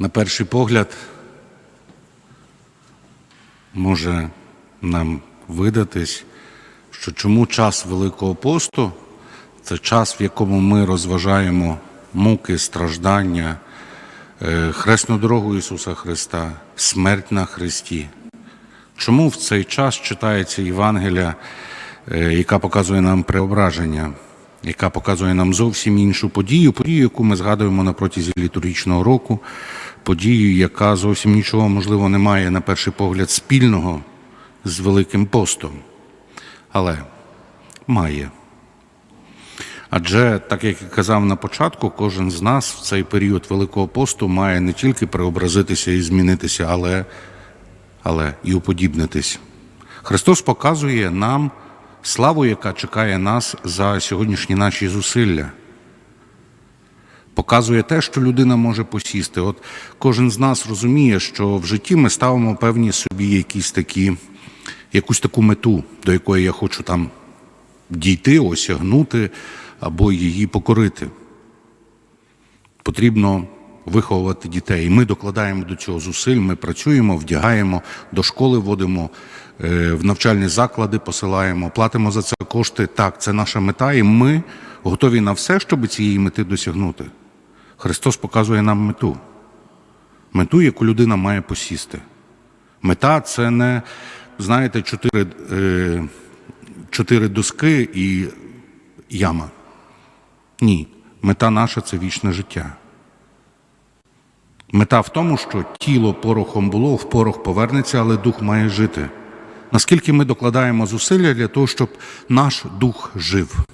На перший погляд може нам видатись, що чому час Великого посту це час, в якому ми розважаємо муки, страждання, е, хресну дорогу Ісуса Христа, смерть на Христі. Чому в цей час читається Євангелія, е, яка показує нам преображення, яка показує нам зовсім іншу подію, подію, яку ми згадуємо на протязі літургічного року, подію, яка зовсім нічого, можливо, не має на перший погляд спільного з Великим постом, але має. Адже, так як я казав на початку, кожен з нас в цей період Великого посту має не тільки преобразитися і змінитися, але, але і уподібнитись. Христос показує нам славу, яка чекає нас за сьогоднішні наші зусилля. Показує те, що людина може посісти. От кожен з нас розуміє, що в житті ми ставимо певні собі якісь такі, якусь таку мету, до якої я хочу там дійти, осягнути або її покорити. Потрібно виховувати дітей. Ми докладаємо до цього зусиль, ми працюємо, вдягаємо, до школи водимо, е, в навчальні заклади посилаємо, платимо за це кошти. Так, це наша мета, і ми готові на все, щоб цієї мети досягнути. Христос показує нам мету. Мету, яку людина має посісти. Мета це не, знаєте, чотири, е, чотири доски і яма. Ні. Мета наша це вічне життя. Мета в тому, що тіло порохом було, в порох повернеться, але дух має жити. Наскільки ми докладаємо зусилля для того, щоб наш дух жив?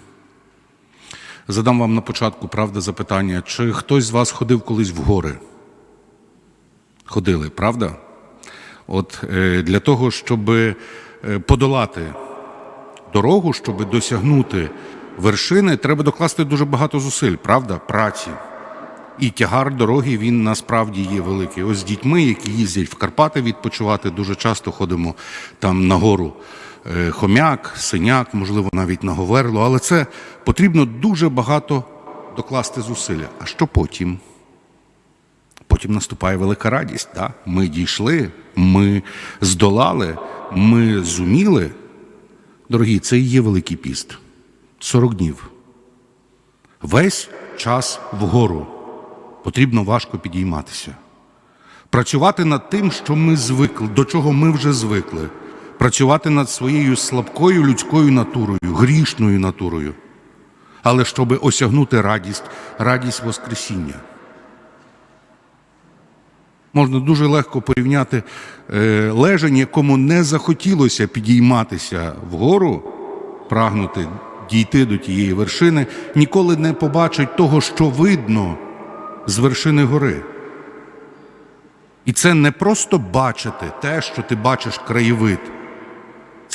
Задам вам на початку правда запитання, чи хтось з вас ходив колись в гори? Ходили, правда? От е, для того, щоб е, подолати дорогу, щоб досягнути вершини, треба докласти дуже багато зусиль, правда? Праці. І тягар дороги він насправді є великий. Ось з дітьми, які їздять в Карпати відпочивати, дуже часто ходимо там на гору хомяк, синяк, можливо, навіть на Говерло, але це потрібно дуже багато докласти зусилля. А що потім? Потім наступає велика радість. Да? Ми дійшли, ми здолали, ми зуміли. Дорогі, це і є Великий піст. 40 днів. Весь час вгору. Потрібно важко підійматися. Працювати над тим, що ми звикли, до чого ми вже звикли. Працювати над своєю слабкою людською натурою, грішною натурою. Але щоб осягнути радість, радість Воскресіння. Можна дуже легко порівняти е, лежень, якому не захотілося підійматися вгору, прагнути дійти до тієї вершини, ніколи не побачить того, що видно з вершини гори. І це не просто бачити те, що ти бачиш краєвид.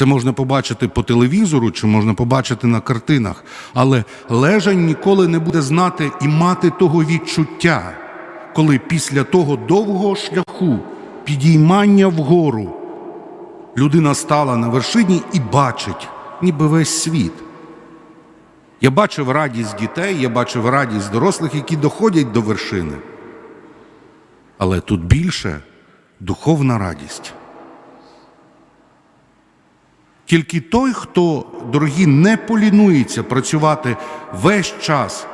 Це можна побачити по телевізору чи можна побачити на картинах, але лежань ніколи не буде знати і мати того відчуття, коли після того довгого шляху підіймання вгору людина стала на вершині і бачить, ніби весь світ. Я бачив радість дітей, я бачив радість дорослих, які доходять до вершини. Але тут більше духовна радість. Тільки той, хто, дорогі, не полінується працювати весь час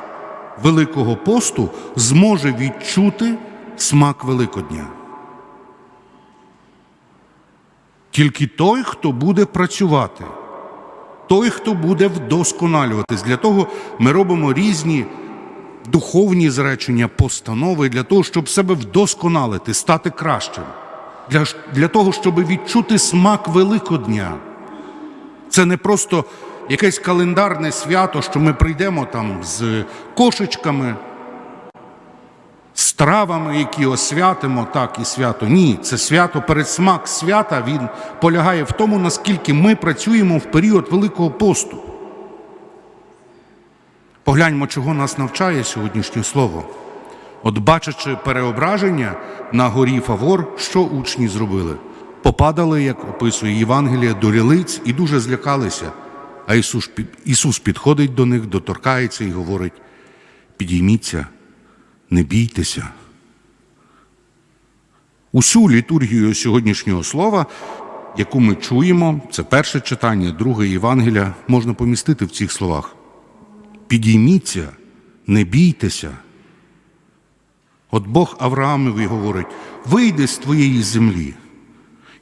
Великого посту, зможе відчути смак Великодня. Тільки той, хто буде працювати, той, хто буде вдосконалюватись. Для того ми робимо різні духовні зречення, постанови для того, щоб себе вдосконалити, стати кращим, для, для того, щоб відчути смак Великодня. Це не просто якесь календарне свято, що ми прийдемо там з кошечками, з травами, які освятимо, так і свято. Ні, це свято, передсмак свята, він полягає в тому, наскільки ми працюємо в період Великого посту. Погляньмо, чого нас навчає сьогоднішнє слово. От, бачачи переображення на горі Фавор, що учні зробили? Попадали, як описує Євангелія, до лілиць і дуже злякалися. А Ісус, Ісус підходить до них, доторкається і говорить: підійміться, не бійтеся, Усю літургію сьогоднішнього слова, яку ми чуємо, це перше читання, друге Євангелія, можна помістити в цих словах. Підійміться, не бійтеся. От Бог Авраамові говорить: вийди з твоєї землі,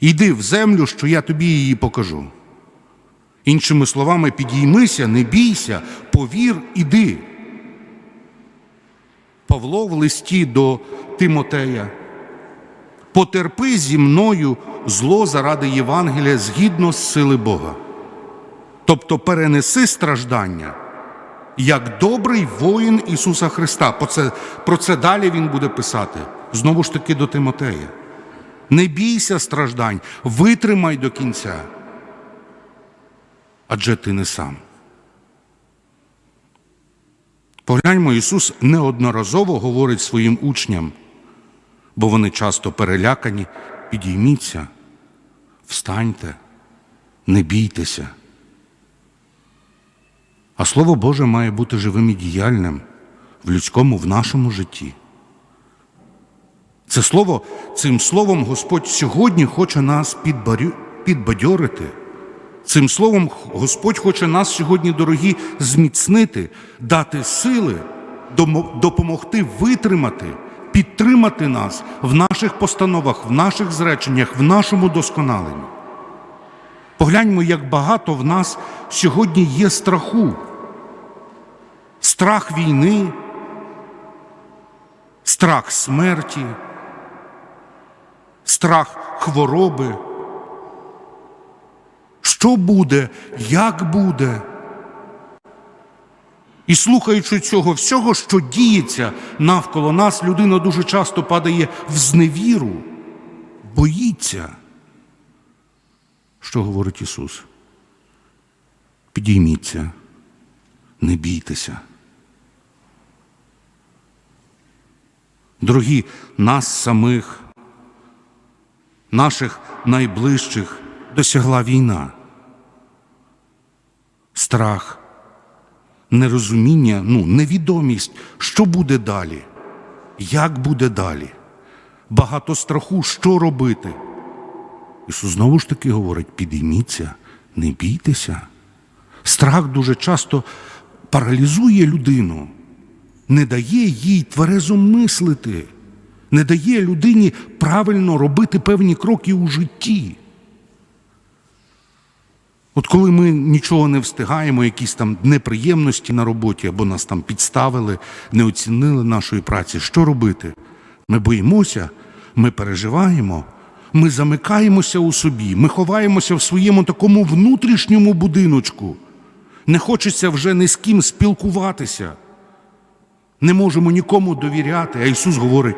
йди в землю, що я тобі її покажу. Іншими словами, підіймися, не бійся, повір, іди. Павло в листі до Тимотея. Потерпи зі мною зло заради Євангелія згідно з сили Бога. Тобто перенеси страждання як добрий воїн Ісуса Христа. Про це, про це далі Він буде писати. Знову ж таки до Тимотея. Не бійся страждань, витримай до кінця. Адже ти не сам. Погляньмо, Ісус неодноразово говорить своїм учням, бо вони часто перелякані. Підійміться, встаньте, не бійтеся. А Слово Боже має бути живим і діяльним в людському, в нашому житті. Це слово, цим словом Господь сьогодні хоче нас підбадьорити. Цим словом Господь хоче нас сьогодні, дорогі, зміцнити, дати сили, допомогти витримати, підтримати нас в наших постановах, в наших зреченнях, в нашому досконаленні. Погляньмо, як багато в нас сьогодні є страху. Страх війни, страх смерті, страх хвороби. Що буде, як буде? І слухаючи цього всього, що діється навколо нас, людина дуже часто падає в зневіру, боїться. Що говорить Ісус? Підійміться, не бійтеся. Дорогі, нас самих, наших найближчих досягла війна. Страх, нерозуміння, ну, невідомість, що буде далі, як буде далі. Багато страху, що робити. Ісус знову ж таки говорить: підійміться, не бійтеся. Страх дуже часто паралізує людину, не дає їй тверезо мислити, не дає людині правильно робити певні кроки у житті. От коли ми нічого не встигаємо, якісь там неприємності на роботі, або нас там підставили, не оцінили нашої праці, що робити? Ми боїмося, ми переживаємо, ми замикаємося у собі, ми ховаємося в своєму такому внутрішньому будиночку. Не хочеться вже ні з ким спілкуватися. Не можемо нікому довіряти. А Ісус говорить: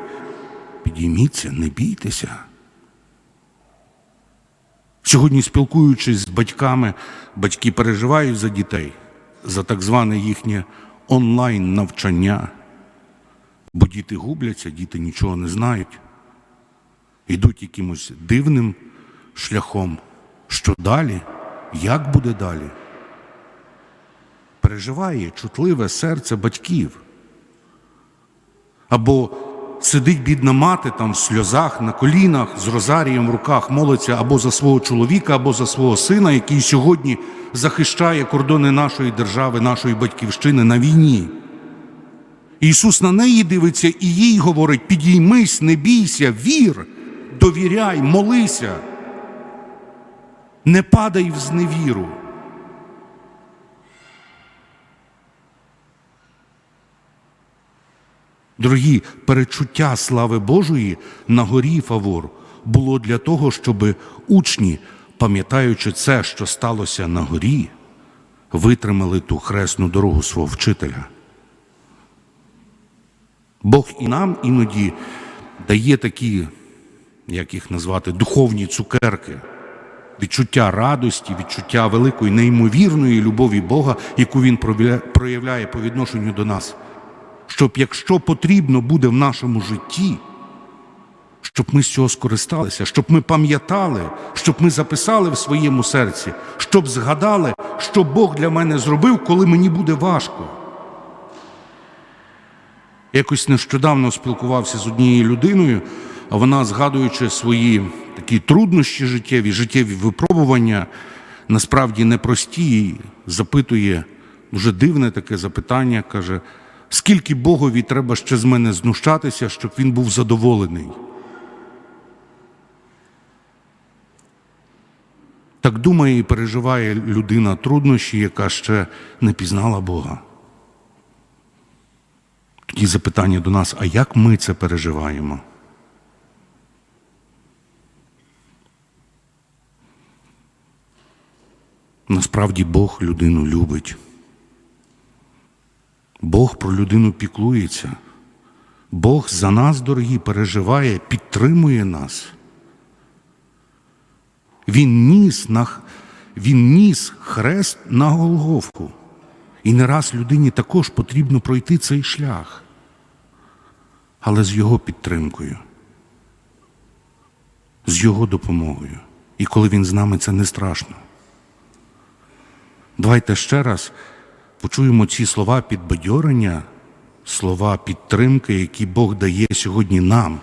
підійміться, не бійтеся. Сьогодні, спілкуючись з батьками, батьки переживають за дітей, за так зване їхнє онлайн навчання, бо діти губляться, діти нічого не знають, йдуть якимось дивним шляхом. Що далі? Як буде далі? Переживає чутливе серце батьків. Або сидить бідна мати там в сльозах на колінах з розарієм в руках молиться або за свого чоловіка, або за свого сина, який сьогодні захищає кордони нашої держави, нашої батьківщини на війні. Ісус на неї дивиться і їй говорить: підіймись, не бійся, вір, довіряй, молися, не падай в зневіру. Дорогі, перечуття слави Божої на горі Фавор було для того, щоб учні, пам'ятаючи це, що сталося на горі, витримали ту хресну дорогу свого вчителя. Бог і нам іноді дає такі, як їх назвати, духовні цукерки, відчуття радості, відчуття великої, неймовірної любові Бога, яку Він проявляє по відношенню до нас щоб якщо потрібно буде в нашому житті, щоб ми з цього скористалися, щоб ми пам'ятали, щоб ми записали в своєму серці, щоб згадали, що Бог для мене зробив, коли мені буде важко. Якось нещодавно спілкувався з однією людиною, а вона, згадуючи свої такі труднощі життєві, життєві випробування, насправді непрості, запитує дуже дивне таке запитання, каже, скільки Богові треба ще з мене знущатися, щоб він був задоволений. Так думає і переживає людина труднощі, яка ще не пізнала Бога. Тоді запитання до нас: а як ми це переживаємо? Насправді Бог людину любить. Бог про людину піклується. Бог за нас, дорогі, переживає, підтримує нас. Він ніс, на, він ніс хрест на Голгофку. І не раз людині також потрібно пройти цей шлях, але з його підтримкою, з його допомогою. І коли він з нами, це не страшно. Давайте ще раз почуємо ці слова підбадьорення, слова підтримки, які Бог дає сьогодні нам.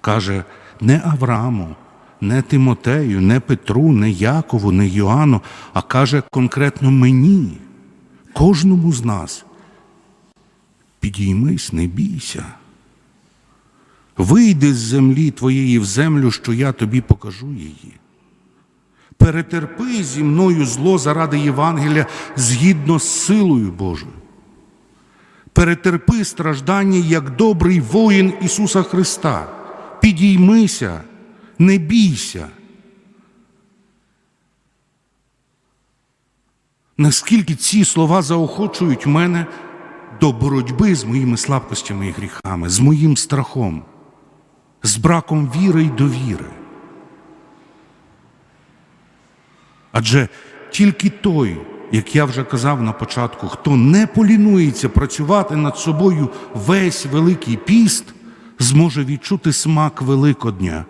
Каже, не Аврааму, не Тимотею, не Петру, не Якову, не Йоанну, а каже конкретно мені, кожному з нас. Підіймись, не бійся. Вийди з землі твоєї в землю, що я тобі покажу її. Перетерпи зі мною зло заради Євангелія згідно з силою Божою. Перетерпи страждання як добрий воїн Ісуса Христа. Підіймися, не бійся. Наскільки ці слова заохочують мене до боротьби з моїми слабкостями і гріхами, з моїм страхом, з браком віри й довіри. Адже тільки той, як я вже казав на початку, хто не полінується працювати над собою весь Великий піст, зможе відчути смак Великодня,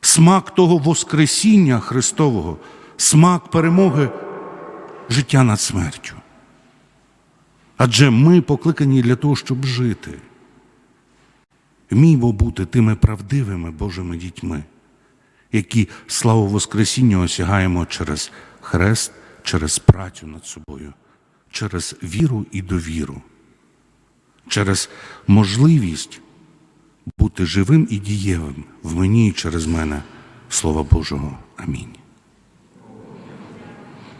смак того Воскресіння Христового, смак перемоги життя над смертю. Адже ми покликані для того, щоб жити. Вміємо бути тими правдивими Божими дітьми які славу Воскресіння осягаємо через хрест, через працю над собою, через віру і довіру, через можливість бути живим і дієвим в мені і через мене, Слова Божого. Амінь.